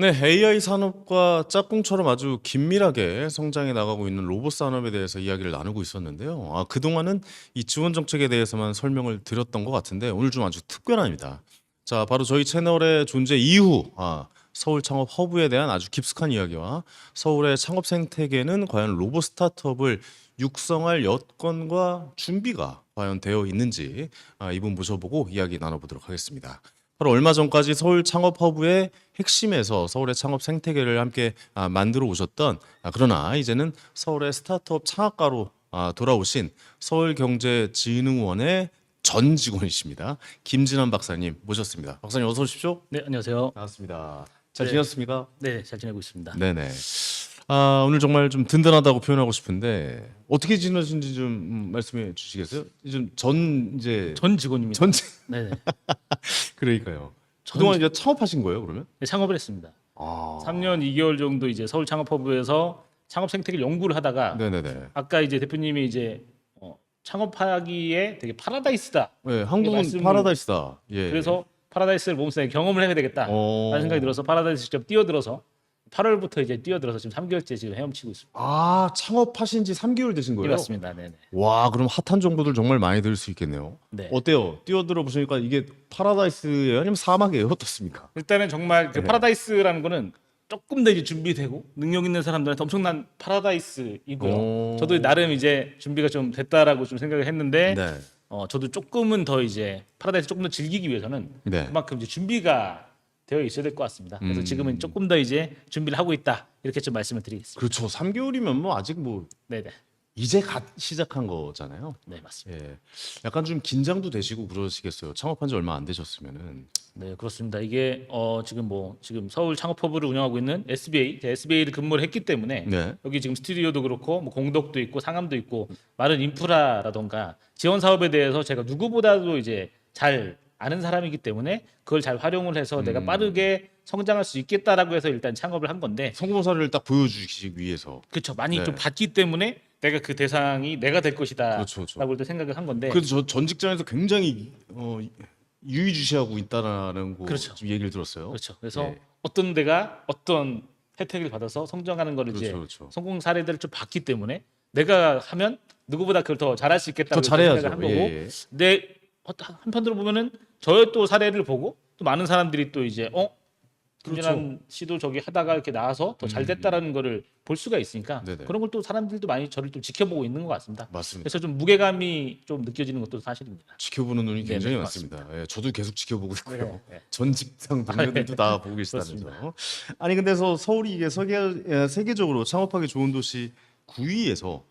네, AI 산업과 짝꿍처럼 아주 긴밀하게 성장해 나가고 있는 로봇 산업에 대해서 이야기를 나누고 있었는데요. 아, 그동안은 이 지원 정책에 대해서만 설명을 드렸던 것 같은데 오늘 좀 아주 특별합니다. 자, 바로 저희 채널의 존재 이후 아, 서울 창업 허브에 대한 아주 깊숙한 이야기와 서울의 창업 생태계는 과연 로봇 스타트업을 육성할 여건과 준비가 과연 되어 있는지 아, 이분 모셔보고 이야기 나눠보도록 하겠습니다. 바로 얼마 전까지 서울 창업 허브의 핵심에서 서울의 창업 생태계를 함께 아, 만들어 오셨던 아, 그러나 이제는 서울의 스타트업 창업가로 아, 돌아오신 서울경제진흥원의 전 직원이십니다. 김진환 박사님 모셨습니다. 박사님 어서 오십시오. 네, 안녕하세요. 반갑습니다. 잘 네. 지냈습니까? 네, 잘 지내고 있습니다. 네네. 아, 오늘 정말 좀 든든하다고 표현하고 싶은데 어떻게 지내신지 좀 음, 말씀해 주시겠어요? 좀 전 이제 전 직원입니다. 전 네, 네. 그러니까요. 그동안 이제 창업하신 거예요, 그러면? 네, 창업을 했습니다. 아, 3년 2개월 정도 이제 서울 창업허브에서 창업 생태계 연구를 하다가 네네네. 아까 이제 대표님이 이제 어, 창업하기에 되게 파라다이스다. 네, 한국은 말씀을- 파라다이스다. 예. 그래서 파라다이스를 몸속에 경험을 해야 되겠다. 어. 라는 생각이 들어서 파라다이스 직접 뛰어들어서 8월부터 이제 뛰어들어서 지금 3개월째 지금 헤엄치고 있습니다. 아, 창업하신 지 3개월 되신 네, 거예요? 맞습니다. 네, 네. 와, 그럼 핫한 정보들 정말 많이 들을 수 있겠네요. 네. 어때요? 뛰어들어 보시니까 이게 파라다이스예요? 아니면 사막이에요? 어떻습니까? 일단은 정말 그 네. 파라다이스라는 거는 조금 더 이제 준비되고 능력 있는 사람들한테 엄청난 파라다이스이고요. 오. 저도 나름 이제 준비가 좀 됐다라고 좀 생각을 했는데 네. 어, 저도 조금은 더 이제 파라다이스 조금 더 즐기기 위해서는 네. 그만큼 이제 준비가 되어 있어야 될 것 같습니다. 그래서 음. 지금은 조금 더 이제 준비를 하고 있다 이렇게 좀 말씀을 드리겠습니다. 그렇죠. 3개월이면 뭐 아직 뭐 네네, 이제 갓 시작한 거잖아요. 네 맞습니다. 예. 약간 좀 긴장도 되시고 그러시겠어요. 창업한 지 얼마 안 되셨으면은. 네 그렇습니다. 이게 어, 지금 뭐 지금 서울 창업허브를 운영하고 있는 SBA, SBA를 근무를 했기 때문에 네. 여기 지금 스튜디오도 그렇고 뭐 공덕도 있고 상암도 있고 많은 인프라라던가 지원 사업에 대해서 제가 누구보다도 이제 잘 아는 사람이기 때문에 그걸 잘 활용을 해서 음. 내가 빠르게 성장할 수 있겠다라고 해서 일단 창업을 한 건데 성공 사례를 딱 보여주시기 위해서. 그렇죠 많이 네. 좀 봤기 때문에 내가 그 대상이 내가 될 것이다라고 그렇죠, 그렇죠. 또 생각을 한 건데 그래도 저전 직장에서 굉장히 어, 유의주시하고 있다라는 거 그렇죠. 좀 얘기를 들었어요. 그렇죠 그래서 예. 어떤 데가 어떤 혜택을 받아서 성장하는 거를 이제 그렇죠, 그렇죠. 성공 사례들을 좀 봤기 때문에 내가 하면 누구보다 그걸 더 잘할 수 있겠다고 더 잘해야죠. 생각을 한 거고 예, 예. 어, 한편으로 보면은 저의 또 사례를 보고 또 많은 사람들이 또 이제 어 김진환 그렇죠. 씨도 저기 하다가 이렇게 나와서 더 잘 됐다라는 거를 볼 수가 있으니까 음. 네네. 그런 걸 또 사람들도 많이 저를 좀 지켜보고 있는 것 같습니다. 맞습니다. 그래서 좀 무게감이 좀 느껴지는 것도 사실입니다. 지켜보는 눈이 네, 굉장히 네, 많습니다. 예, 저도 계속 지켜보고 있고요. 네, 네. 전 직장 동료들도 다 보고 계시다면서. 그렇습니다. 아니 근데서 서울이 이게 세계 예, 세계적으로 창업하기 좋은 도시 9위에서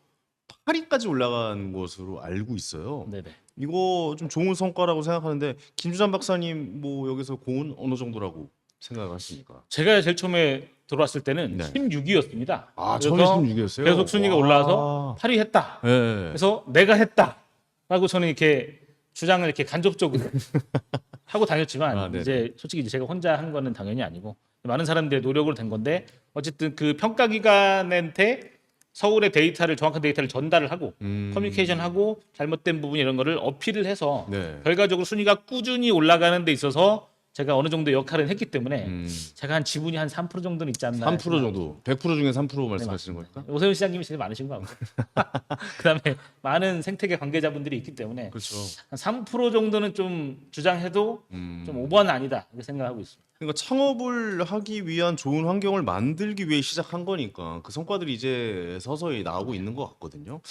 8위까지 올라간 것으로 알고 있어요. 네네. 이거 좀 좋은 성과라고 생각하는데 김주찬 박사님 뭐 여기서 공은 어느 정도라고 생각하십니까? 제가 제일 처음에 들어왔을 때는 네. 16위였습니다. 아 처음에 16위였어요. 계속 순위가 올라와서 8위 했다. 예. 예. 그래서 내가 했다라고 저는 이렇게 주장을 이렇게 간접적으로 하고 다녔지만 아, 네네. 이제 솔직히 이제 제가 혼자 한 거는 당연히 아니고 많은 사람들의 노력으로 된 건데 어쨌든 그 평가 기관한테 서울의 데이터를 정확한 데이터를 전달을 하고 음. 커뮤니케이션 하고 잘못된 부분 이런 거를 어필을 해서 네. 결과적으로 순위가 꾸준히 올라가는 데 있어서 제가 어느 정도 역할을 했기 때문에 음. 제가 한 지분이 한 3% 정도는 있지 않나 3% 정도. 100% 중에 3% 말씀하시는. 겁니까? 오세훈 시장님이 제일 많으신 거 같고 그다음에 많은 생태계 관계자분들이 있기 때문에 그렇죠. 한 3% 정도는 좀 주장해도 음. 좀 오버는 아니다 이렇게 생각하고 있습니다. 그러니까 창업을 하기 위한 좋은 환경을 만들기 위해 시작한 거니까 그 성과들이 이제 서서히 나오고 있는 것 같거든요.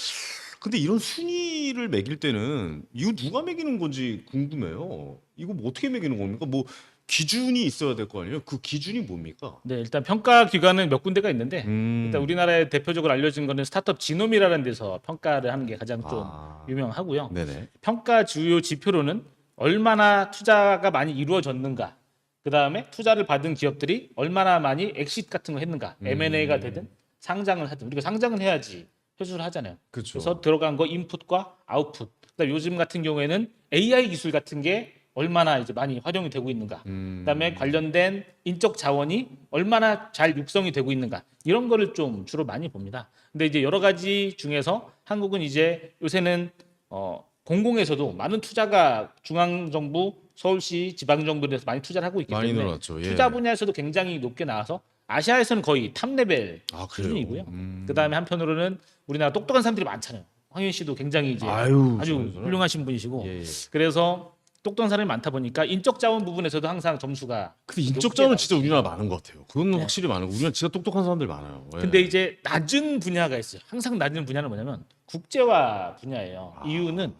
근데 이런 순위를 매길 때는 이거 누가 매기는 건지 궁금해요. 이거 뭐 어떻게 매기는 겁니까? 뭐 기준이 있어야 될 거 아니에요? 그 기준이 뭡니까? 네, 일단 평가 기관은 몇 군데가 있는데 음. 일단 우리나라에 대표적으로 알려진 거는 스타트업 지놈이라는 데서 평가를 하는 게 가장 좀 아. 유명하고요. 네네. 평가 주요 지표로는 얼마나 투자가 많이 이루어졌는가. 그 다음에 투자를 받은 기업들이 얼마나 많이 엑시트 같은 거 했는가. 음. M&A가 되든 상장을 하든 우리가 상장을 해야지 회수를 하잖아요. 그렇죠. 그래서 들어간 거 인풋과 아웃풋. 그다음 요즘 같은 경우에는 AI 기술 같은 게 얼마나 이제 많이 활용이 되고 있는가. 음. 그다음에 관련된 인적 자원이 얼마나 잘 육성이 되고 있는가 이런 거를 좀 주로 많이 봅니다. 근데 이제 여러 가지 중에서 한국은 이제 요새는 어 공공에서도 많은 투자가 중앙 정부 서울시 지방 정부에서 많이 투자를 하고 있기 많이 때문에 늘어났죠. 예. 투자 분야에서도 굉장히 높게 나와서 아시아에서는 거의 탑 레벨 아, 그래요? 수준이고요. 음. 그다음에 한편으로는 우리나라 똑똑한 사람들이 많잖아요. 황윤 씨도 굉장히 이제 아유, 아주 훌륭하신 분이시고 예, 예. 그래서 똑똑한 사람이 많다 보니까 인적 자원 부분에서도 항상 점수가 근데 인적 자원은. 진짜 우리나라 많은 것 같아요. 그건 네. 확실히 많은 거. 우리나라 진짜 똑똑한 사람들 많아요. 예. 근데 이제 낮은 분야가 있어요. 항상 낮은 분야는 뭐냐면 국제화 분야예요. 아. 이유는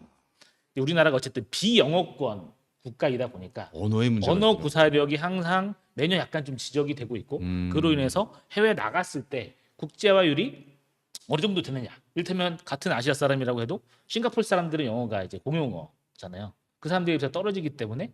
우리나라가 어쨌든 비영어권 국가이다 보니까 언어의 문제가 언어. 구사력이 항상 매년 약간 좀 지적이 되고 있고 음. 그로 인해서 해외 나갔을 때 국제화율이 어느 정도 되느냐. 이를테면 같은 아시아 사람이라고 해도 싱가포르 사람들은 영어가 이제 공용어잖아요. 그 사람들이 비해서 떨어지기 때문에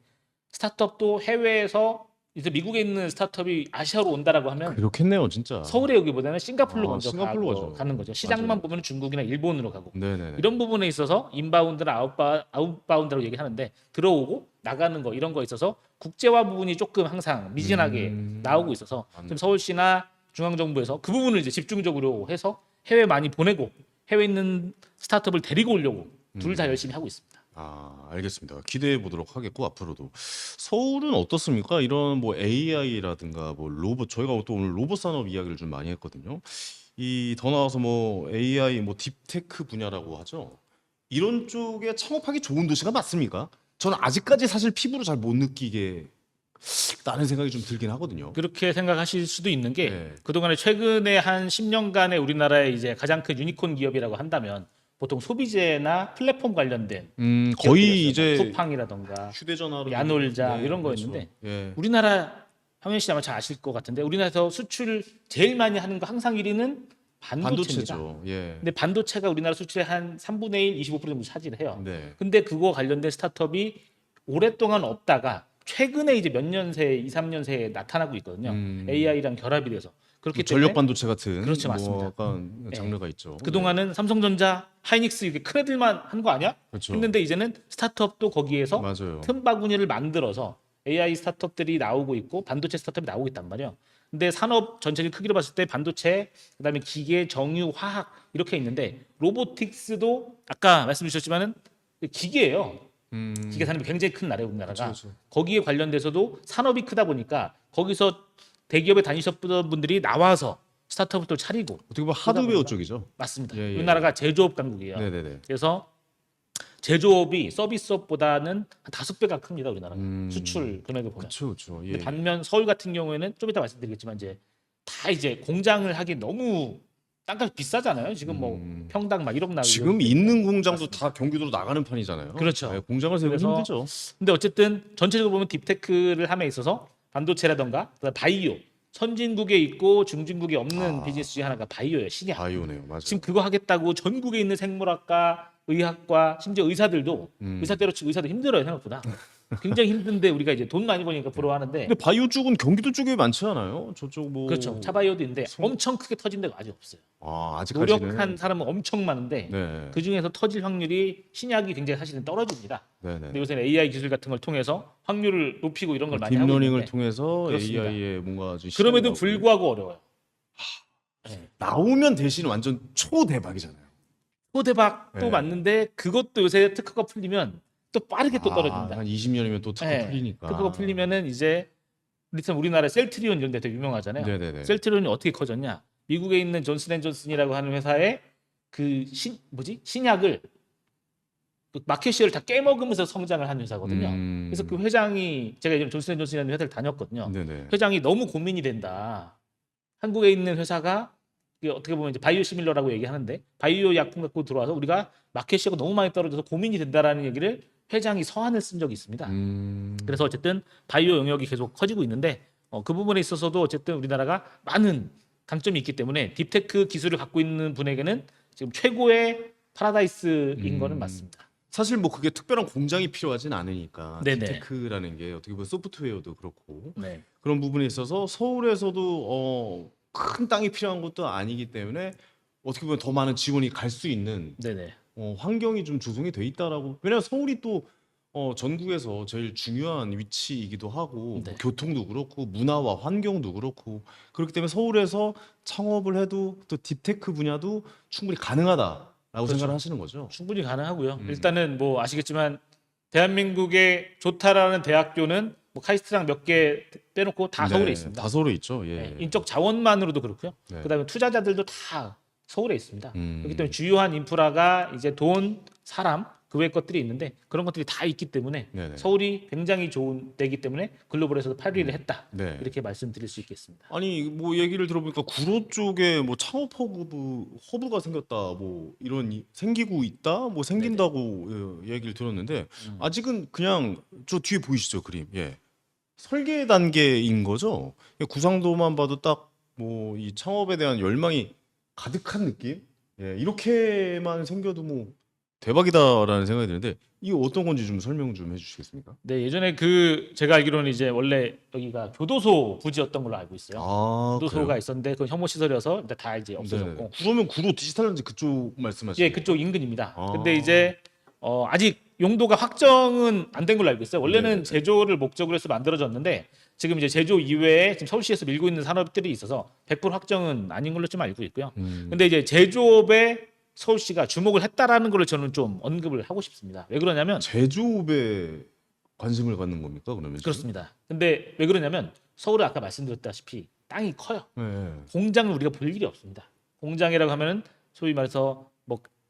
스타트업도 해외에서 이제 미국에 있는 스타트업이 아시아로 온다라고 하면 그렇겠네요, 진짜. 서울에 오기보다는 싱가포르로 아, 먼저 싱가포르로 가고 가죠. 가는 거죠. 시장만 맞아요. 보면 중국이나 일본으로 가고 네네. 이런 부분에 있어서 인바운드나 아웃바, 아웃바운드라고 얘기하는데 들어오고 나가는 거 이런 거 있어서 국제화 부분이 조금 항상 미진하게 음. 나오고 있어서. 지금 서울시나 중앙정부에서 그 부분을 이제 집중적으로 해서 해외 많이 보내고 해외 있는 스타트업을 데리고 오려고 둘 음. 다 열심히 하고 있습니다. 아, 알겠습니다. 기대해 보도록 하겠고 앞으로도 서울은 어떻습니까? 이런 뭐 AI라든가 뭐 로봇 저희가 또 오늘 로봇 산업 이야기를 좀 많이 했거든요. 이 더 나와서 뭐 AI 뭐 딥테크 분야라고 하죠. 이런 쪽에 창업하기 좋은 도시가 맞습니까? 저는 아직까지 사실 피부로 잘 못 느끼게 나는 생각이 좀 들긴 하거든요. 그렇게 생각하실 수도 있는 게 네. 그동안에 최근에 한 10년간의 우리나라의 이제 가장 큰 유니콘 기업이라고 한다면 보통 소비재나 플랫폼 관련된 음. 거의 이제 뭐 쿠팡이라던가 휴대전화로 야놀자 네, 이런 그렇죠. 거였는데 예. 우리나라 황현 씨 아마 잘 아실 것 같은데 우리나라에서 수출 제일 많이 하는 거 항상 1위는 반도체입니다. 반도체죠. 예. 근데 반도체가 우리나라 수출의 한 3분의 1, 25% 정도 차지를 해요. 네. 근데 그거 관련된 스타트업이 오랫동안 없다가 최근에 이제 몇 년 새, 2, 3년 새에 나타나고 있거든요. 음. AI랑 결합이 돼서. 그렇기 뭐 전력 때문에 반도체 같은 그렇죠, 뭐 맞습니다. 약간 네. 장르가 있죠. 그동안은 삼성전자, 하이닉스 이렇게 큰 애들만 한 거 아니야? 그렇죠. 했는데 이제는 스타트업도 거기에서 맞아요. 틈바구니를 만들어서 AI 스타트업들이 나오고 있고 반도체 스타트업이 나오고 있단 말이에요. 근데 산업 전체를 크기로 봤을 때 반도체, 그다음에 기계, 정유, 화학 이렇게 있는데 로보틱스도 아까 말씀 주셨지만은 기계예요. 음. 기계 산업이 굉장히 큰 나라예요, 우리나라가. 그렇죠, 그렇죠. 거기에 관련돼서도 산업이 크다 보니까 거기서 대기업에 다니셨던 분들이 나와서 스타트업을 차리고 어떻게 보면 하드웨어. 쪽이죠. 맞습니다. 예, 예. 우리나라가 제조업 강국이에요. 네네네. 그래서 제조업이 서비스업보다는 한 다섯 배가 큽니다 우리나라가 음. 수출 금액을 보면. 그렇죠, 그렇죠. 예. 근데 반면 서울 같은 경우에는 좀 이따 말씀드리겠지만 이제 다 이제 공장을 하기 너무 땅값이 비싸잖아요. 지금 뭐 음. 평당 막 1억 나고 지금. 있는 공장도 다 경기도로 나가는 편이잖아요. 그렇죠. 네, 공장을 세우기 그래서 힘들죠. 근데 어쨌든 전체적으로 보면 딥테크를 함에 있어서 반도체라던가 그다음에 바이오 선진국에 있고 중진국에 없는 아. 비즈니스 중에 하나가 바이오예요. 신약. 바이오네요, 맞아요. 지금 그거 하겠다고 전국에 있는 생물학과, 의학과, 심지어 의사들도 음. 의사 때려치고 의사도 힘들어요 생각보다. 굉장히 힘든데 우리가 이제 돈 많이 버니까 부러워하는데 근데 바이오 쪽은 경기도 쪽에 많지 않아요? 저쪽 뭐 그렇죠. 차바이오도 있는데 엄청 크게 터진 데가 아직 없어요. 아, 아직까지는 노력한 사람은 엄청 많은데 네. 그 중에서 터질 확률이 신약이 굉장히 사실은 떨어집니다. 네, 근데 네. 요새는 AI 기술 같은 걸 통해서 확률을 높이고 이런 걸 많이 하고 딥러닝을 있는데 통해서 그렇습니다. AI에 뭔가 좀 그럼에도 불구하고 어려워요. 네. 나오면 대신 완전 초대박이잖아요. 초대박도 네. 맞는데 그것도 요새 특허가 풀리면 또 빠르게 또 떨어집니다. 아, 한 20년이면 또 특허 네. 풀리니까. 특허가 풀리면은 이제 일단 우리나라 셀트리온 이런 데 되게 유명하잖아요. 네네네. 셀트리온이 어떻게 커졌냐? 미국에 있는 존슨앤존슨이라고 하는 회사의 그 신 뭐지 신약을 그 마켓시어를 다 깨먹으면서 성장을 한 회사거든요. 음. 그래서 그 회장이 제가 예전에 존슨앤존슨이라는 회사를 다녔거든요. 네네. 회장이 너무 고민이 된다. 한국에 있는 회사가 어떻게 보면 이제 바이오 시밀러라고 얘기하는데 바이오 약품 갖고 들어와서 우리가 마켓시어가 너무 많이 떨어져서 고민이 된다라는 얘기를 회장이 서한을 쓴 적이 있습니다. 음. 그래서 어쨌든 바이오 영역이 계속 커지고 있는데 어, 그 부분에 있어서도 어쨌든 우리나라가 많은 강점이 있기 때문에 딥테크 기술을 갖고 있는 분에게는 지금 최고의 파라다이스인 음. 거는 맞습니다. 사실 뭐 그게 특별한 공장이 필요하진 않으니까 네네. 딥테크라는 게 어떻게 보면 소프트웨어도 그렇고 네. 그런 부분에 있어서 서울에서도 어, 큰 땅이 필요한 것도 아니기 때문에 어떻게 보면 더 많은 지원이 갈 수 있는 네네. 어, 환경이 좀 조성이 돼 있다라고 왜냐면 서울이 또 어, 전국에서 제일 중요한 위치이기도 하고 네. 뭐 교통도 그렇고 문화와 환경도 그렇고 그렇기 때문에 서울에서 창업을 해도 또 딥테크 분야도 충분히 가능하다라고 그렇죠. 생각을 하시는 거죠. 충분히 가능하고요. 음. 일단은 뭐 아시겠지만 대한민국에 좋다라는 대학교는 뭐 카이스트랑 몇 개 빼놓고 다 서울에 네, 있습니다. 다 서울에 있죠. 예. 네, 인적 자원만으로도 그렇고요. 네. 그다음에 투자자들도 다 서울에 있습니다. 음. 그렇기 때문에 주요한 인프라가 이제 돈, 사람 그외 것들이 있는데 그런 것들이 다 있기 때문에 네네. 서울이 굉장히 좋은 데기 때문에 글로벌에서도 8위를 했다. 네. 이렇게 말씀드릴 수 있겠습니다. 아니 뭐 얘기를 들어보니까 구로 쪽에 뭐 창업 허브 허브가 생겼다 뭐 이런 이- 생기고 있다 뭐 생긴다고 예, 얘기를 들었는데 음. 아직은 그냥 저 뒤에 보이시죠 그림 예 설계 단계인 거죠 예, 구상도만 봐도 딱 뭐 이 창업에 대한 열망이 가득한 느낌 예 이렇게만 생겨도 뭐 대박이다라는 생각이 드는데 이게 어떤 건지 좀 설명 좀 해주시겠습니까? 네, 예전에 그 제가 알기로는 이제 원래 여기가 교도소 부지였던 걸로 알고 있어요. 아 교도소가 그래요? 있었는데 그 혐오 시설이어서 일단 다 이제. 없어졌고. 그러면 구로 디지털 렌즈 그쪽 말씀하시는 예, 그쪽 인근입니다. 아. 근데 이제 어, 아직 용도가 확정은 안 된 걸로 알고 있어요. 원래는 네네네. 제조를 목적으로 해서 만들어졌는데 지금 이제 제조 이외에 지금 서울시에서 밀고 있는 산업들이 있어서 100% 확정은 아닌 걸로 좀 알고 있고요. 음. 근데 이제 제조업에 서울시가 주목을 했다라는 걸 저는 좀 언급을 하고 싶습니다. 왜 그러냐면 제조업에 관심을 갖는 겁니까 그러면? 지금? 그렇습니다. 근데 왜 그러냐면 서울은 아까 말씀드렸다시피 땅이 커요. 네. 공장을 우리가 볼 일이 없습니다. 공장이라고 하면은 소위 말해서 뭐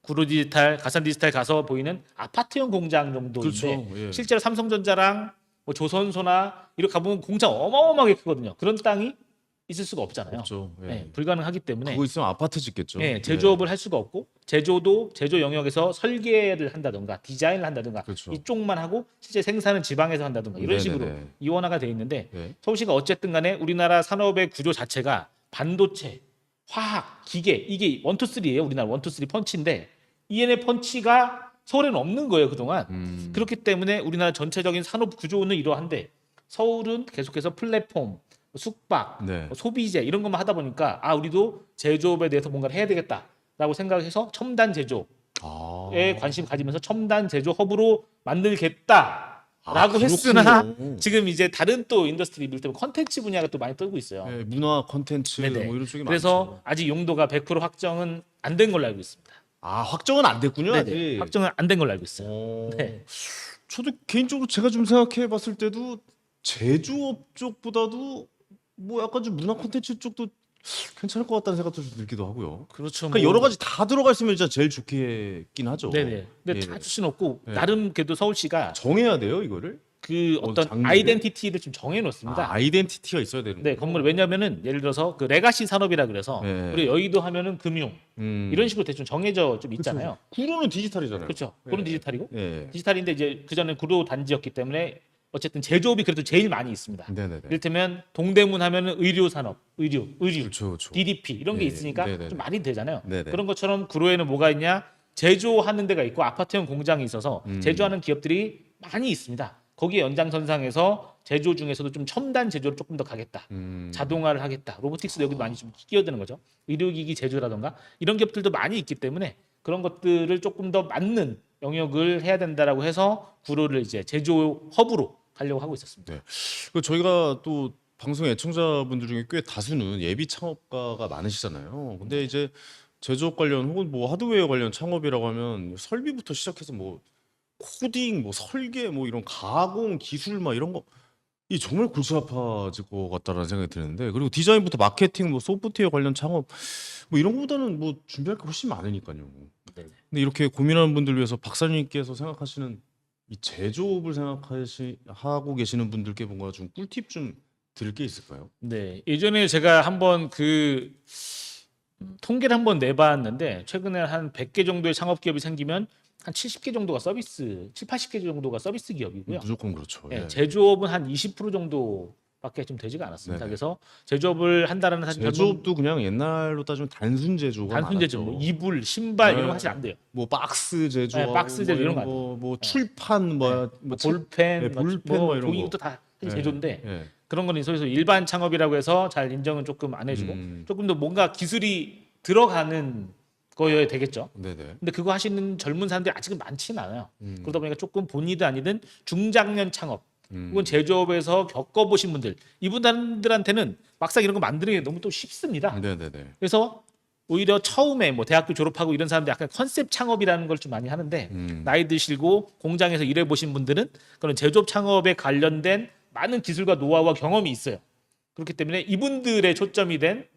구로 디지털, 가산 디지털 가서 보이는 아파트형 공장 정도인데 그렇죠. 예. 실제로 삼성전자랑 뭐 조선소나 이렇게 가보면 공장 어마어마하게 크거든요. 그런 땅이 있을 수가 없잖아요. 없죠. 예. 네, 불가능하기 때문에 그거 있으면 아파트 짓겠죠. 네, 제조업을 할 수가 없고 제조도 제조 영역에서 설계를 한다던가 디자인을 한다던가 그렇죠. 이쪽만 하고 실제 생산은 지방에서 한다던가 이런 네네네. 식으로 이원화가 돼 있는데 네. 서울시가 어쨌든 간에 우리나라 산업의 구조 자체가 반도체, 화학, 기계 이게 원투 쓰리예요. 우리나라 원투 쓰리 펀치인데 EN의 펀치가 서울에는 없는 거예요 그동안. 음. 그렇기 때문에 우리나라 전체적인 산업 구조는 이러한데 서울은 계속해서 플랫폼, 숙박, 네. 뭐 소비재 이런 것만 하다 보니까 아 우리도 제조업에 대해서 뭔가를 해야 되겠다라고 생각해서 첨단 제조에 아. 관심 가지면서 첨단 제조 허브로 만들겠다 라고 아, 했으나. 지금 이제 다른 또 인더스트리 밀 때문에 컨텐츠 분야가 또 많이 뜨고 있어요. 네, 문화 네네. 뭐 이런 쪽이 그래서 많죠. 아직 용도가 100% 확정은 안 된 걸로 알고 있습니다. 아 확정은 안 됐군요. 네네. 아직. 확정은 안 된 걸로 알고 있어요. 어. 네. 저도 개인적으로 제가 좀 생각해-봤을 때도 제조업 쪽보다도 뭐 약간 좀 문화 콘텐츠 쪽도 괜찮을 것 같다는 생각도 좀 들기도 하고요. 그렇죠. 그러니까 여러 가지 다 들어가 있으면 진짜 제일 좋겠긴 하죠. 네네. 근데 예. 다 줄 수는 없고 네. 나름 그래도 서울시가 정해야 돼요 이거를. 그 어, 어떤 장비를? 아이덴티티를 좀 정해 놓습니다. 아, 아이덴티티가 있어야 되는. 네, 건물 왜냐면은 예를 들어서 그 레가시 산업이라 그래서 네. 우리 여의도 하면은 금융 음. 이런 식으로 대충 정해져 좀 있잖아요. 구로는 디지털이잖아요. 그렇죠. 네. 그런 디지털이고 예. 디지털인데 이제 그 전에 구로 단지였기 때문에 어쨌든 제조업이 그래도 제일 많이 있습니다. 네네네. 이를테면 동대문 하면은 의료 산업, 의료, 의류, 그렇죠, 그렇죠. DDP 이런 게 네, 있으니까 네네네. 좀 말이 되잖아요. 네네. 그런 것처럼 구로에는 뭐가 있냐? 제조하는 데가 있고 아파트형 공장이 있어서 음. 제조하는 기업들이 많이 있습니다. 거기에 연장선상에서 제조 중에서도 좀 첨단 제조를 조금 더 가겠다. 음. 자동화를 하겠다. 로보틱스도 여기 많이 좀 끼어드는 거죠. 의료기기 제조라던가 이런 기업들도 많이 있기 때문에 그런 것들을 조금 더 맞는 영역을 해야 된다라고 해서 구로를 이제 제조 허브로 가려고 하고 있었습니다. 그 저희가 또 방송 애청자분들 중에 꽤 다수는 예비 창업가가 많으시잖아요. 근데 이제 제조업 관련 혹은 뭐 하드웨어 관련 창업이라고 하면 설비부터 시작해서 뭐 코딩, 뭐 설계, 뭐 이런 가공 기술 막 이런 거 이 정말 골치 아파질 것 같다라는 생각이 드는데 그리고 디자인부터 마케팅, 뭐 소프트웨어 관련 창업 뭐 이런 거보다는 뭐 준비할 게 훨씬 많으니까요. 네네. 근데 이렇게 고민하는 분들 위해서 박사님께서 생각하시는 이 제조업을 생각하시 하고 계시는 분들께 뭔가 좀 꿀팁 좀 드릴 게 있을까요? 네, 예전에 제가 한번 그 음, 통계를 한번 내봤는데 최근에 한 100개 정도의 창업 기업이 생기면 한 70개 정도가 서비스, 7, 80개 정도가 서비스 기업이고요. 무조건 그렇죠. 예, 예. 제조업은 한 20% 정도밖에 좀 되지가 않았습니다. 네네. 그래서 제조업을 한다라는 사실 제조업도 그냥 옛날로 따지면 단순 제조가 단순 제조, 많았죠. 뭐 이불, 신발 이런 네. 거 사실 안 돼요. 뭐 박스 제조, 네, 박스 제조 이런 거안 거, 뭐 출판, 뭐, 뭐 책- 볼펜, 네, 뭐, 볼펜 뭐뭐 이런 거. 다 사실 네. 제조인데 예. 그런 거는 소위서 일반 창업이라고 해서 잘 인정은 조금 안 해주고 음. 조금 더 뭔가 기술이 들어가는 거여야 되겠죠. 네네. 근데 그거 하시는 젊은 사람들이 아직은 많지는 않아요. 음. 그러다 보니까 조금 본이든 아니든 중장년 창업 음. 혹은 제조업에서 겪어보신 분들 이분들한테는 막상 이런 거 만드는 게 너무 또 쉽습니다. 네네네. 그래서 오히려 처음에 뭐 대학교 졸업하고 이런 사람들 약간 컨셉 창업이라는 걸 좀 많이 하는데 음. 나이 드시고 공장에서 일해 보신 분들은 그런 제조업 창업에 관련된 많은 기술과 노하우와 경험이 있어요. 그렇기 때문에 이분들의 초점이 된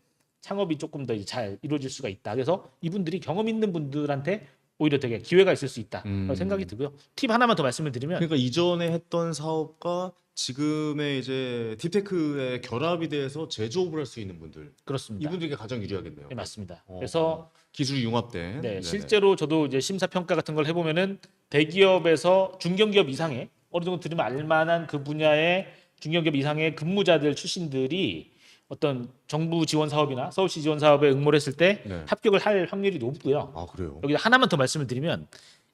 창업이 조금 더 잘 이루어질 수가 있다. 그래서 이분들이 경험 있는 분들한테 오히려 되게 기회가 있을 수 있다. 음. 생각이 들고요. 팁 하나만 더 말씀을 드리면 그러니까 이전에 했던 사업과 지금의 이제 딥테크의 결합이 돼서 제조업을 할 수 있는 분들 그렇습니다. 이분들에게 가장 유리하겠네요. 네, 맞습니다. 어. 그래서 기술이 융합된. 네. 실제로 저도 이제 심사 평가 같은 걸 해보면은 대기업에서 중견기업 이상의 어느 정도 들으면 알만한 그 분야의 중견기업 이상의 근무자들 출신들이 어떤 정부 지원 사업이나 서울시 지원 사업에 응모를 했을 때 네. 합격을 할 확률이 높고요. 아 그래요. 여기 하나만 더 말씀을 드리면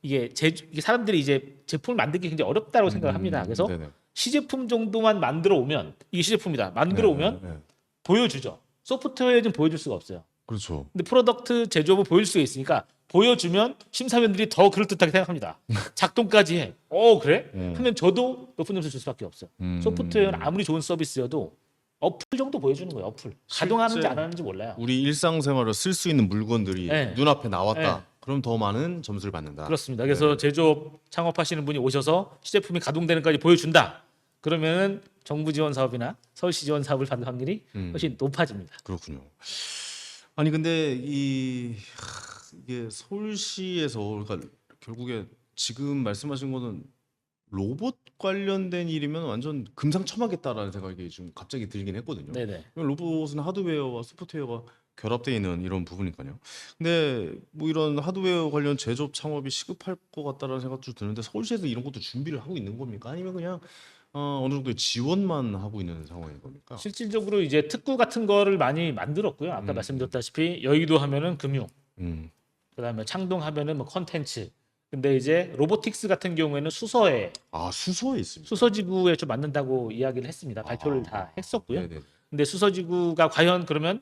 이게 제 이게 사람들이 이제 제품을 만들기 굉장히 어렵다고 생각을 합니다. 음, 그래서 네네. 시제품 정도만 만들어 오면 이게 시제품이다. 만들어 네, 오면 네, 네. 보여주죠. 소프트웨어는 보여줄 수가 없어요. 그렇죠. 근데 프로덕트 제조업을 보일 수가 있으니까 보여주면 심사위원들이 더 그럴듯하게 생각합니다. 작동까지 해. 어 그래? 음. 하면 저도 높은 점수 줄 수밖에 없어요. 음. 소프트웨어는 아무리 좋은 서비스여도 어플 정도 보여주는 거예요. 어플 가동하는지 안 하는지 몰라요. 우리 일상생활에 쓸수 있는 물건들이 네. 눈앞에 나왔다. 네. 그럼 더 많은 점수를 받는다. 그렇습니다. 그래서 제조업 창업하시는 분이 오셔서 시제품이 가동되는까지 보여준다. 그러면은 정부 지원 사업이나 서울시 지원 사업을 받을 확률이 음. 훨씬 높아집니다. 그렇군요. 아니 근데 이 하, 이게 서울시에서 그러니까 결국에 지금 말씀하신 거는 로봇 관련된 일이면 완전 금상첨화겠다라는 생각이 좀 갑자기 들긴 했거든요. 네네. 로봇은 하드웨어와 소프트웨어가 결합되어 있는 이런 부분이니까요. 근데 뭐 이런 하드웨어 관련 제조업 창업이 시급할 것 같다라는 생각도 드는데 서울시에서 이런 것도 준비를 하고 있는 겁니까? 아니면 그냥 어, 어느 정도의 지원만 하고 있는 상황인 겁니까? 실질적으로 이제 특구 같은 거를 많이 만들었고요. 아까 음. 말씀드렸다시피 여의도 하면은 금융, 음, 그다음에 창동 하면은 뭐 컨텐츠. 근데 이제 로보틱스 같은 경우에는 수서에 아 수소에 있습니다. 수서지구에 좀 만든다고 이야기를 했습니다. 발표를 아, 다 했었고요. 네네. 근데 수서지구가 과연 그러면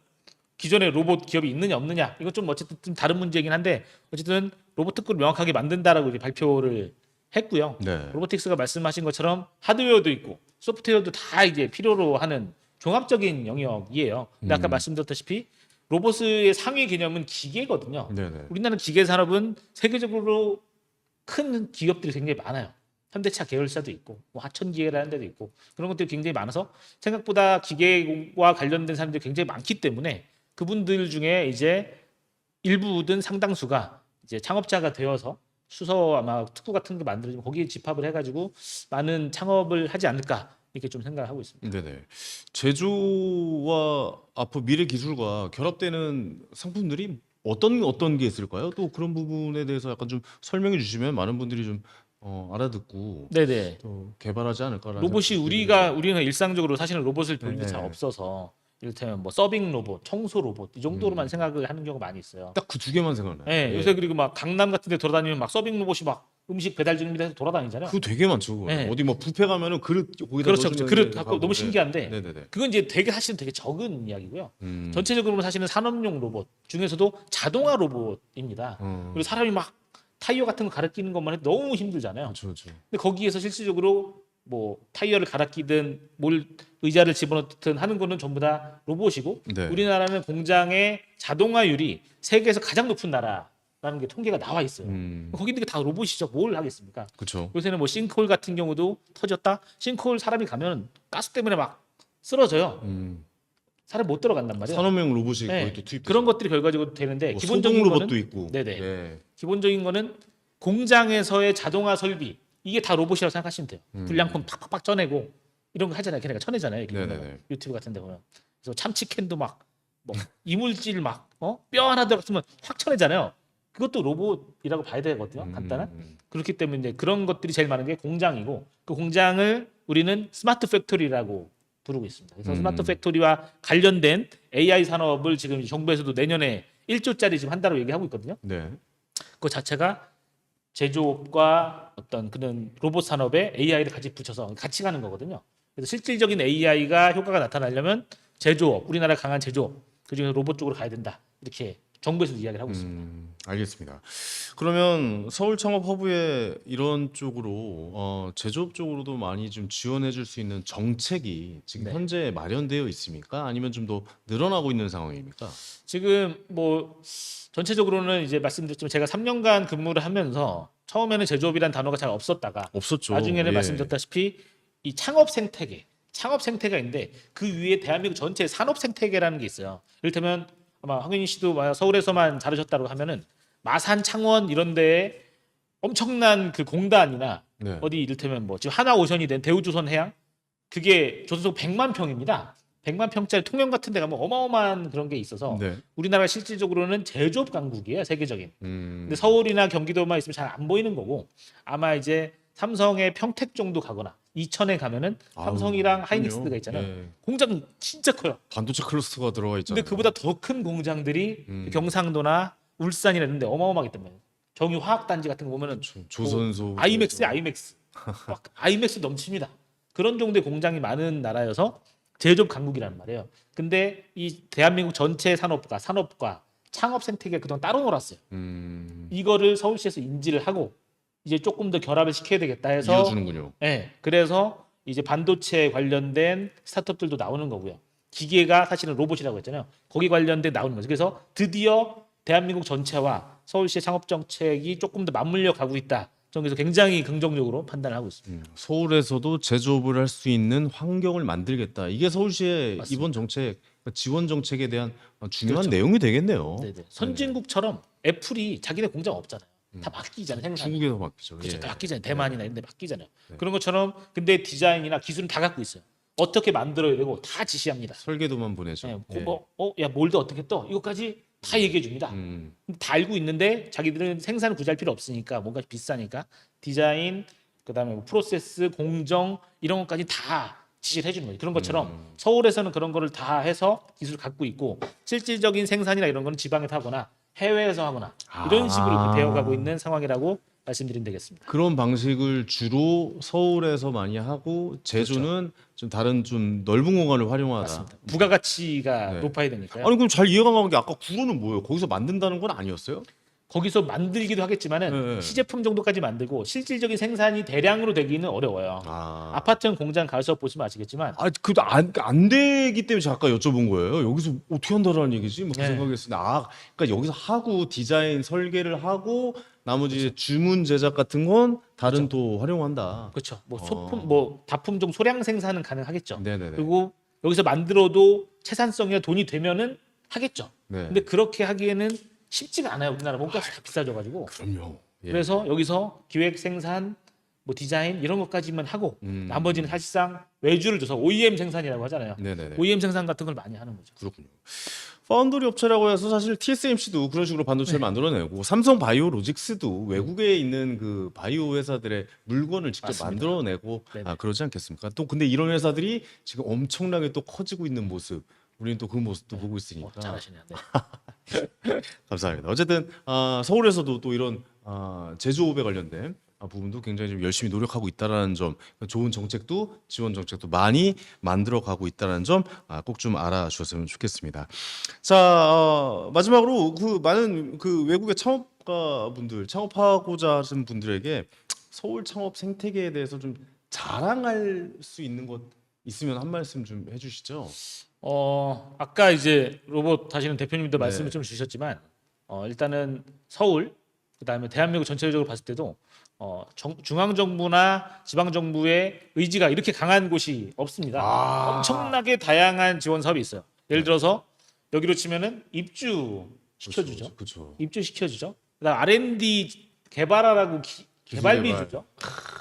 기존에 로봇 기업이 있느냐 없느냐 이건 좀 어쨌든 좀 다른 문제이긴 한데 어쨌든 로봇 특구를 명확하게 만든다라고 이제 발표를 했고요. 네. 로보틱스가 말씀하신 것처럼 하드웨어도 있고 소프트웨어도 다 이제 필요로 하는 종합적인 영역이에요. 근데 아까 음. 말씀드렸다시피 로봇의 상위 개념은 기계거든요. 네네. 우리나라 기계 산업은 세계적으로 큰 기업들이 굉장히 많아요. 현대차 계열사도 있고 뭐 하천기계라는 데도 있고 그런 것들이 굉장히 많아서 생각보다 기계와 관련된 사람들이 굉장히 많기 때문에 그분들 중에 이제 일부든 상당수가 이제 창업자가 되어서 수서 아마 특구 같은 게 만들어지면 거기에 집합을 해가지고 많은 창업을 하지 않을까 이렇게 좀 생각을 하고 있습니다. 네네. 제조와 앞으로 미래 기술과 결합되는 상품들이 어떤 어떤 게 있을까요? 또 그런 부분에 대해서 약간 좀 설명해 주시면 많은 분들이 좀 어, 알아듣고 네네. 또 개발하지 않을까라는 로봇이 생각이 우리가 우리는 일상적으로 사실은 로봇을 볼 일이 네. 잘 없어서 이를테면 뭐 서빙 로봇, 청소 로봇 이 정도로만 음. 생각을 하는 경우가 많이 있어요. 딱 그 두 개만 생각나요. 네, 예. 요새 그리고 막 강남 같은 데 돌아다니면 막 서빙 로봇이 막 음식 배달 중입니다 해서 돌아다니잖아요. 그거 되게 많죠. 네. 어디 뭐 뷔페 가면은 그릇 거기다 그렇죠. 넣어주는 그렇죠. 그릇 데 갖고 가고. 너무 네. 신기한데 네 네 네. 그건 이제 되게 사실은 되게 적은 이야기고요. 음. 전체적으로 사실은 산업용 로봇 중에서도 자동화 로봇입니다. 어. 그리고 사람이 막 타이어 같은 거 갈아 끼는 것만 해도 너무 힘들잖아요. 그렇죠, 그렇죠. 근데 거기에서 실질적으로 뭐 타이어를 갈아 끼든 뭘 의자를 집어넣든 하는 거는 전부 다 로봇이고 네. 우리나라는 공장의 자동화율이 세계에서 가장 높은 나라 라는 게 통계가 나와 있어요. 음. 거기 있는 게 다 로봇이죠. 뭘 하겠습니까? 그렇죠. 요새는 뭐 싱크홀 같은 경우도 터졌다. 싱크홀 사람이 가면 가스 때문에 막 쓰러져요. 음. 사람 못 들어간단 말이에요. 산업용 로봇이 네. 거의 또 투입. 그런 것들이 결과적으로 되는데 뭐 기본적인 소동 거는 로봇도 있고. 네네. 예. 기본적인 거는 공장에서의 자동화 설비 이게 다 로봇이라고 생각하시면 돼요. 음. 불량품 팍팍팍 쳐내고 이런 거 하잖아요. 걔네가 쳐내잖아요. 유튜브 같은 데 보면. 그래서 참치캔도 막 뭐 이물질 막 어? 뼈 하나 들어갔으면 확 쳐내잖아요. 그것도 로봇이라고 봐야 되거든요. 음, 간단한. 음. 그렇기 때문에 이제 그런 것들이 제일 많은 게 공장이고 그 공장을 우리는 스마트 팩토리라고 부르고 있습니다. 그래서 음. 스마트 팩토리와 관련된 AI 산업을 지금 정부에서도 내년에 1조짜리 지금 한다고 얘기하고 있거든요. 네. 그 자체가 제조업과 어떤 그런 로봇 산업에 AI를 같이 붙여서 같이 가는 거거든요. 그래서 실질적인 AI가 효과가 나타나려면 제조업, 우리나라 강한 제조업, 그중에 로봇 쪽으로 가야 된다. 이렇게 정부에서 이야기를 하고 있습니다. 음, 알겠습니다. 그러면 서울 창업 허브에 이런 쪽으로 어, 제조업 쪽으로도 많이 좀 지원해줄 수 있는 정책이 지금 네. 현재 마련되어 있습니까? 아니면 좀 더 늘어나고 있는 상황입니까? 지금 뭐 전체적으로는 이제 말씀드렸지만 제가 3년간 근무를 하면서 처음에는 제조업이라는 단어가 잘 없었다가 없었죠. 나중에는 예. 말씀드렸다시피 이 창업 생태계, 창업 생태가 있는데 그 위에 대한민국 전체 산업 생태계라는 게 있어요. 이를테면 아마 황윤희 씨도 서울에서만 자르셨다고 하면은 마산, 창원 이런 데에 엄청난 그 공단이나 네. 어디 이를테면 뭐 지금 하나 오션이 된 대우조선 해양 그게 조선소 100만 평입니다. 100만 평짜리 통영 같은 데 가면 어마어마한 그런 게 있어서 네. 우리나라가 실질적으로는 제조업 강국이에요, 세계적인. 음, 근데 서울이나 경기도만 있으면 잘 안 보이는 거고 아마 이제 삼성의 평택 정도 가거나 이천에 가면은 삼성이랑 하이닉스가 그럼요. 있잖아요. 예. 공장 진짜 커요. 반도체 클러스터가 들어가 있잖아요. 근데 그보다 더 큰 공장들이 음. 경상도나 울산이나 이런 데 어마어마하기 때문에 정유 화학 단지 같은 거 보면은 조- 조선소 아이맥스야 아이맥스. 막 아이맥스 넘칩니다. 그런 정도의 공장이 많은 나라여서 제조업 강국이라는 말이에요. 근데 이 대한민국 전체 산업과 산업과 창업 생태계가 그동안 따로 놀았어요. 음, 이거를 서울시에서 인지를 하고 이제 조금 더 결합을 시켜야 되겠다 해서 이어주는군요. 네, 그래서 이제 반도체 관련된 스타트업들도 나오는 거고요. 기계가 사실은 로봇이라고 했잖아요. 거기 관련된 나오는 거죠. 그래서 드디어 대한민국 전체와 서울시의 창업 정책이 조금 더 맞물려 가고 있다. 저는 그래서 굉장히 긍정적으로 판단을 하고 있습니다. 음, 서울에서도 제조업을 할 수 있는 환경을 만들겠다. 이게 서울시의 맞습니다. 이번 정책 그러니까 지원 정책에 대한 어, 중요한 그렇죠. 내용이 되겠네요. 네네. 선진국처럼 애플이 자기네 공장 없잖아요. 다 맡기잖아요. 생산. 중국에서 맡기죠. 그렇죠. 예. 다 맡기잖아요. 대만이나 이런 데 맡기잖아요. 네. 그런 것처럼 근데 디자인이나 기술은 다 갖고 있어요. 어떻게 만들어야 되고 다 지시합니다. 설계도만 보내죠. 네, 예. 뭐, 어, 야 몰드 어떻게 떠? 이것까지 다 얘기해 줍니다. 음, 다 알고 있는데 자기들은 생산을 굳이 할 필요 없으니까 뭔가 비싸니까 디자인 그다음에 뭐 프로세스 공정 이런 것까지 다 지시를 해주는 거예요. 그런 것처럼 음. 서울에서는 그런 거를 다 해서 기술을 갖고 있고 실질적인 생산이나 이런 거는 지방에서 하거나 해외에서 하거나 이런 식으로 아. 되어가고 있는 상황이라고 말씀드리면 되겠습니다. 그런 방식을 주로 서울에서 많이 하고 제주는 좀 다른 좀 넓은 공간을 활용하다. 그렇죠. 맞습니다. 부가가치가 네. 높아야 되니까요. 아니 그럼 잘 이해가 안 가는 게 아까 구로는 뭐예요? 거기서 만든다는 건 아니었어요? 거기서 만들기도 하겠지만은 네, 네. 시제품 정도까지 만들고 실질적인 생산이 대량으로 되기는 어려워요. 아, 아파트형 공장 가서 보시면 아시겠지만 아, 그안 안 되기 때문에 제가 아까 여쭤본 거예요. 여기서 어떻게 한다라는 얘기지? 뭐그 네. 생각했어요. 아, 그러니까 여기서 하고 디자인 설계를 하고 나머지 이제 주문 제작 같은 건 다른 또 활용한다. 그렇죠. 뭐 어. 소품 뭐 다품종 소량 생산은 가능하겠죠. 네네네. 그리고 여기서 만들어도 채산성이나 돈이 되면은 하겠죠. 네. 근데 그렇게 하기에는 쉽지가 않아요. 우리나라 몸값이 다 비싸져가지고. 그럼요. 예. 그래서 여기서 기획 생산 뭐 디자인 이런 것까지만 하고 음. 나머지는 사실상 외주를 줘서 OEM 생산이라고 하잖아요. 네네네. OEM 생산 같은 걸 많이 하는 거죠. 그렇군요. 파운드리 업체라고 해서 사실 TSMC도 그런 식으로 반도체를 네. 만들어내고 삼성 바이오로직스도 외국에 있는 그 바이오 회사들의 물건을 직접 맞습니다. 만들어내고 네네. 아 그러지 않겠습니까? 또 근데 이런 회사들이 지금 엄청나게 또 커지고 있는 모습 우리는 또 그 모습도 보고 있으니까 어, 잘하시네요. 네. 감사합니다. 어쨌든 아, 서울에서도 또 이런 아, 제조업에 관련된 아, 부분도 굉장히 좀 열심히 노력하고 있다라는 점, 좋은 정책도 지원 정책도 많이 만들어 가고 있다라는 점꼭좀 알아주셨으면 좋겠습니다. 자 어, 마지막으로 그 많은 그 외국의 창업가 분들, 창업하고자 하시는 분들에게 서울 창업 생태계에 대해서 좀 자랑할 수 있는 것 있으면 한 말씀 좀 해주시죠. 어 아까 이제 로봇 하시는 대표님도 네. 말씀을 좀 주셨지만 어 일단은 서울 그다음에 대한민국 전체적으로 봤을 때도 어 정- 중앙 정부나 지방 정부의 의지가 이렇게 강한 곳이 없습니다. 아. 엄청나게 다양한 지원 사업이 있어요. 예를 들어서 여기로 치면은 입주 시켜주죠. 그렇죠. 입주 시켜주죠. 그다음 R&D 개발하라고 기- 개발비 개발. 주죠.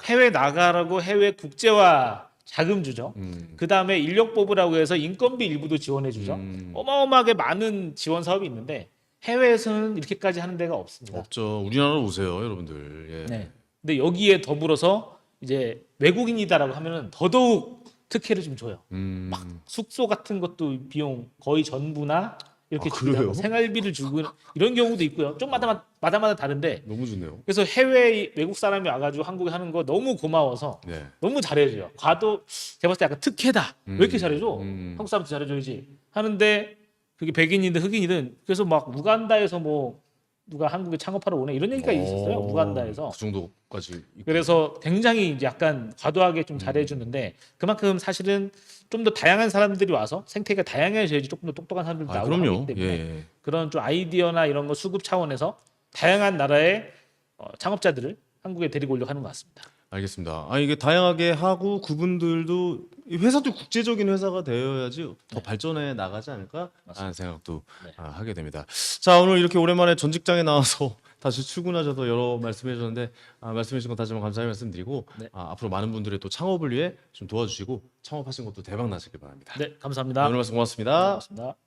해외 나가라고 해외 국제화 자금 주죠. 음. 그 다음에 인력 뽑으라고 해서 인건비 일부도 지원해 주죠. 음. 어마어마하게 많은 지원 사업이 있는데 해외에서는 이렇게까지 하는 데가 없습니다. 없죠. 우리나라로 오세요, 여러분들. 예. 네. 근데 여기에 더불어서 이제 외국인이다라고 하면은 더더욱 특혜를 좀 줘요. 음. 숙소 같은 것도 비용 거의 전부나 이렇게 아, 주고? 생활비를 주고 이런 경우도 있고요. 좀 마다 마다마다 다른데 너무 좋네요. 그래서 해외 외국 사람이 와가지고 한국에 하는 거 너무 고마워서 네. 너무 잘해줘요. 과도 제가 봤을 때 약간 특혜다. 왜 이렇게 잘해줘? 음. 한국 사람도 잘해줘야지 하는데 그게 백인이든 흑인이든 그래서 막 우간다에서 뭐 누가 한국에 창업하러 오네 이런 얘기가 있었어요. 어, 우간다에서. 그 정도까지. 있군요. 그래서 굉장히 이제 약간 과도하게 좀 잘해주는데 그만큼 사실은 좀 더 다양한 사람들이 와서 생태계가 다양해져야지 조금 더 똑똑한 사람들도 아, 그럼요. 하기 때문에 예. 그런 좀 아이디어나 이런 거 수급 차원에서 다양한 나라의 어, 창업자들을 한국에 데리고 오려고 하는 것 같습니다. 알겠습니다. 아 이게 다양하게 하고 그분들도 이 회사도 국제적인 회사가 되어야지 더 발전해 나가지 않을까 하는 생각도 네. 아, 하게 됩니다. 자 오늘 이렇게 오랜만에 전 직장에 나와서 다시 출근하셔서 여러 말씀해 주셨는데 아, 말씀해 주신 것 다시 한번 감사의 말씀드리고 네. 아, 앞으로 많은 분들의 또 창업을 위해 좀 도와주시고 창업하신 것도 대박 나시길 바랍니다. 네, 감사합니다. 오늘 말씀 고맙습니다. 고맙습니다.